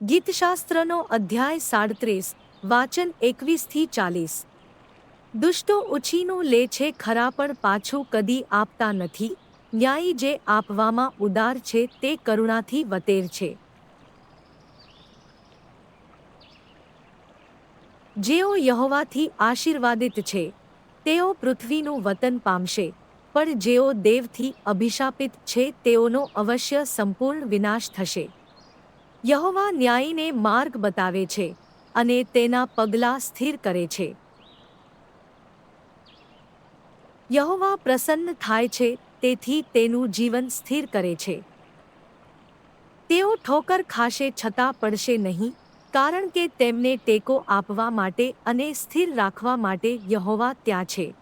ગીતશાસ્ત્રનો અધ્યાય સાડત્રીસ, વાચન એકવીસથી ચાલીસ. દુષ્ટો ઉછીનું લે છે ખરા પણ પાછું કદી આપતા નથી, ન્યાયી જે આપવામાં ઉદાર છે તે કરુણાથી વતેર છે. જેઓ યહોવાથી આશીર્વાદિત છે, તેઓ પૃથ્વીનું વતન પામશે, પણ જેઓ દેવથી અભિશાપિત છે તેઓનો અવશ્ય સંપૂર્ણ વિનાશ થશે. યહોવા ન્યાયીને માર્ગ બતાવે છે અને તેના પગલાં સ્થિર કરે છે. યહોવા પ્રસન્ન થાય છે, તેથી તેનું જીવન સ્થિર કરે છે. તેઓ ઠોકર ખાશે છતાં પડશે નહીં, કારણ કે તેમને ટેકો આપવા માટે અને સ્થિર રાખવા માટે યહોવા ત્યાં છે.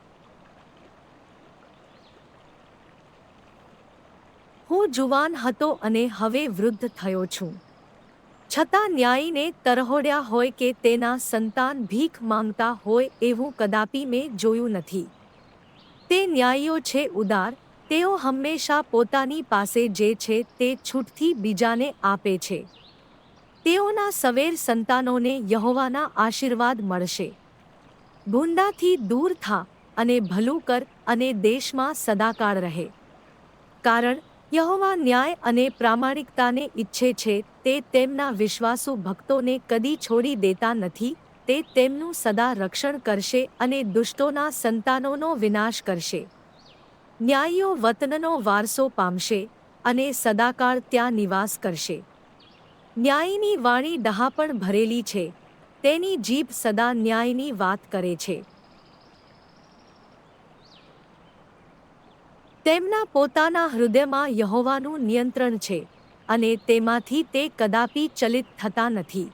હું જુવાન હતો અને હવે વૃદ્ધ થયો છું. છતાં ન્યાયીને તરહોડ્યા હોય કે તેના સંતાન ભીખ માંગતા હોય એવું કદાપી મેં જોયું નથી. તે ન્યાયીઓ છે ઉદાર, તેઓ હંમેશા પોતાની પાસે જે છે તે છૂટથી બીજાને આપે છે. તેઓના સવેર સંતાનોને યહોવાના આશીર્વાદ મળશે. ગુંડાથી દૂર થા અને ભલું કર અને દેશમાં સદાકાળ રહે. કારણ, યહોવા ન્યાય અને પ્રામાણિકતાને ઈચ્છે છે તે તેમના વિશ્વાસુ ભક્તોને કદી છોડી દેતા નથી, તે તેમનું સદા રક્ષણ કરશે અને દુષ્ટોના સંતાનોનો વિનાશ કરશે. ન્યાયીઓ વતનનો વારસો પામશે અને સદાકાળ ત્યાં નિવાસ કરશે. ન્યાયની વાણી ડહાપણ ભરેલી છે, તેની જીભ સદા ન્યાયની વાત કરે છે. તેમના પોતાના હૃદયમાં યહોવાનું નિયંત્રણ છે. અને તેમાંથી તે કદાપી ચલિત થતા નથી.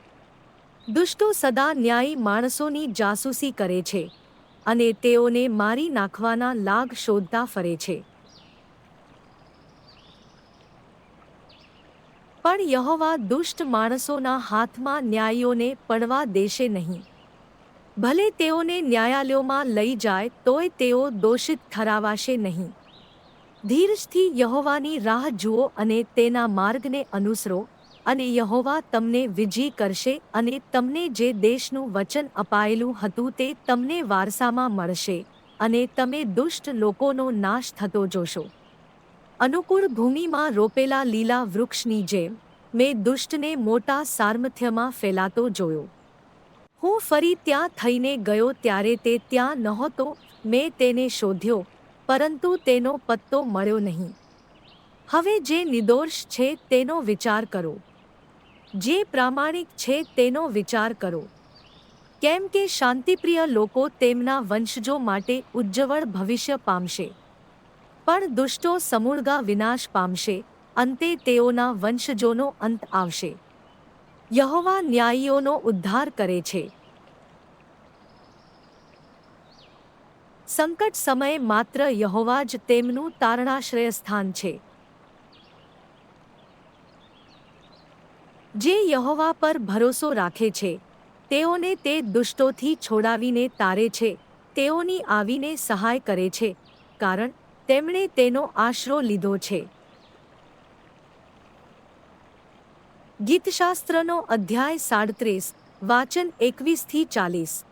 દુષ્ટો સદા ન્યાયી માણસોની જાસૂસી કરે છે અને તેઓને મારી નાખવાના લાગ શોધતા ફરે છે. પણ યહોવા દુષ્ટ માણસોના હાથમાં ન્યાયીઓને પડવા દેશે નહીં. ભલે તેઓને ન્યાયાલયોમાં લઈ જાય તોય તેઓ દોષિત ઠરાવાશે નહીં. ધીરજથી યહોવાની રાહ જુઓ અને તેના માર્ગને અનુસરો અને યહોવા તમને વિજય કરશે અને તમને જે દેશનું વચન અપાયેલું હતું તે તમને વારસામાં મળશે અને તમે દુષ્ટ લોકોનો નાશ થતો જોશો. અનુકૂળ ભૂમિમાં રોપેલા લીલા વૃક્ષની જેમ મેં દુષ્ટને મોટા સામર્થ્યમાં ફેલાતો જોયો. હું ફરી ત્યાં થઈને ગયો ત્યારે તે ત્યાં નહોતો, મેં તેને શોધ્યો પરંતુ તેનો પત્તો મળ્યો નહીં. હવે જે નિર્દોષ છે તેનો વિચાર કરો. જે પ્રામાણિક છે તેનો વિચાર કરો. કેમ કે શાંતિપ્રિય લોકો તેમના વંશજો માટે ઉજ્જવળ ભવિષ્ય પામશે. પણ દુષ્ટો સમૂળગા વિનાશ પામશે, અંતે તેઓના વંશજોનો અંત આવશે. યહોવા ન્યાયીઓનો ઉદ્ધાર કરે છે. સંકટ સમયે માત્ર યહોવા જ તેમનું તારણાશ્રય સ્થાન છે. જે યહોવા પર ભરોસો રાખે છે, તેઓને તે દુષ્ટોથી છોડાવીને તારે છે, તેઓની આવીને સહાય કરે છે, કારણ તેમણે તેનો આશરો લીધો છે. ગીતશાસ્ત્રનો અધ્યાય સાડત્રીસ, વાચન એકવીસથી ચાલીસ.